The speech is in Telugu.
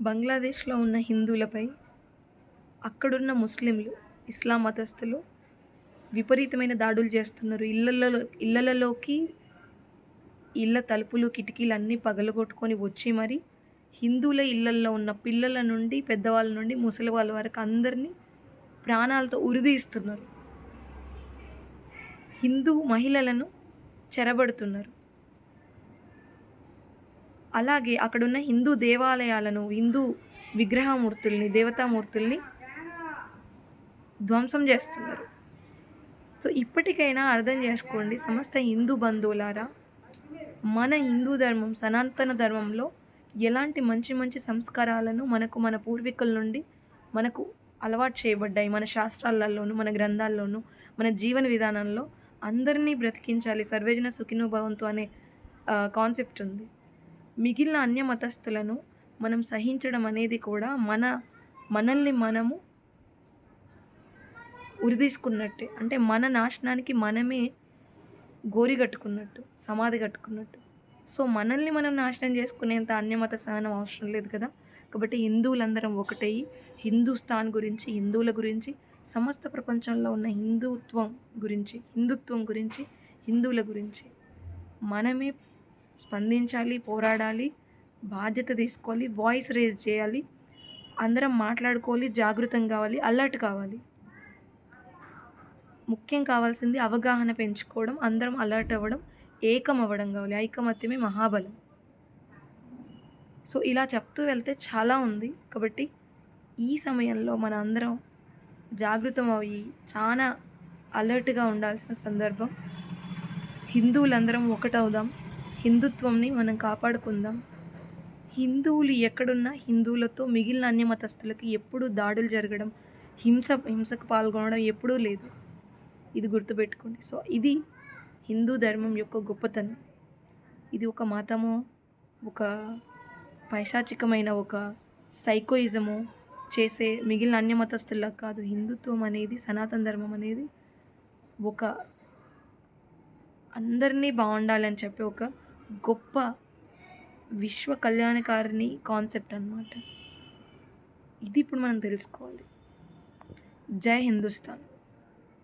బంగ్లాదేశ్లో ఉన్న హిందువులపై అక్కడున్న ముస్లింలు ఇస్లాం మతస్థులు విపరీతమైన దాడులు చేస్తున్నారు. ఇళ్ళల్లో ఇళ్ళలోకి ఇళ్ళ తలుపులు కిటికీలు అన్నీ పగలగొట్టుకొని వచ్చి మరి హిందువుల ఇళ్ళల్లో ఉన్న పిల్లల నుండి పెద్దవాళ్ళ నుండి ముసలి వాళ్ళ వరకు అందరినీ ప్రాణాలతో ఉరిదీస్తున్నారు. హిందూ మహిళలను చెరబడుతున్నారు. అలాగే అక్కడున్న హిందూ దేవాలయాలను హిందూ విగ్రహమూర్తుల్ని దేవతామూర్తుల్ని ధ్వంసం చేస్తున్నారు. సో ఇప్పటికైనా అర్థం చేసుకోండి సమస్త హిందూ బంధువులారా మన హిందూ ధర్మం సనాతన ధర్మంలో ఎలాంటి మంచి మంచి సంస్కారాలను మనకు మన పూర్వీకుల నుండి మనకు అలవాటు చేయబడ్డాయి మన శాస్త్రాలలోనూ మన గ్రంథాల్లోనూ మన జీవన విధానంలో అందరినీ బ్రతికించాలి. సర్వేజన సుఖినో భవంతు అనే కాన్సెప్ట్ ఉంది. మిగిలిన అన్య మతస్థులను మనం సహించడం అనేది కూడా మన మనల్ని మనము ఉరిదీసుకున్నట్టే. అంటే మన నాశనానికి మనమే గోరి కట్టుకున్నట్టు సమాధి కట్టుకున్నట్టు. సో మనల్ని మనం నాశనం చేసుకునేంత అన్యమత సహనం అవసరం లేదు కదా. కాబట్టి హిందువులందరం ఒకటయ్యి హిందూస్థాన్ గురించి హిందువుల గురించి సమస్త ప్రపంచంలో ఉన్న హిందుత్వం గురించి హిందుత్వం గురించి హిందువుల గురించి మనమే స్పందించాలి పోరాడాలి బాధ్యత తీసుకోవాలి వాయిస్ రేజ్ చేయాలి అందరం మాట్లాడుకోవాలి జాగృతం కావాలి అలర్ట్ కావాలి. ముఖ్యం కావాల్సింది అవగాహన పెంచుకోవడం అందరం అలర్ట్ అవ్వడం ఏకం అవ్వడం కావాలి ఐకమత్యమే మహాబలం. సో ఇలా చెప్తూ వెళ్తే చాలా ఉంది. కాబట్టి ఈ సమయంలో మన అందరం జాగృతం అయ్యి చాలా అలర్ట్గా ఉండాల్సిన సందర్భం. హిందువులందరం ఒకటవుదాం. హిందుత్వంని మనం కాపాడుకుందాం. హిందువులు ఎక్కడున్నా హిందువులతో మిగిలిన అన్య మతస్థులకి ఎప్పుడూ దాడులు జరగడం హింస హింసకు పాల్గొనడం ఎప్పుడూ లేదు. ఇది గుర్తుపెట్టుకోండి. సో ఇది హిందూ ధర్మం యొక్క గొప్పతనం. ఇది ఒక మతము ఒక పైశాచికమైన ఒక సైకోయిజము చేసే మిగిలిన అన్య మతస్థుల్లా కాదు. హిందుత్వం అనేది సనాతన ధర్మం అనేది ఒక అందరినీ బాగుండాలని చెప్పి ఒక గొప్ప విశ్వ కళ్యాణకారిణి కాన్సెప్ట్ అనమాట ఇది ఇప్పుడు మనం తెలుసుకోవాలి. జై హిందుస్థాన్.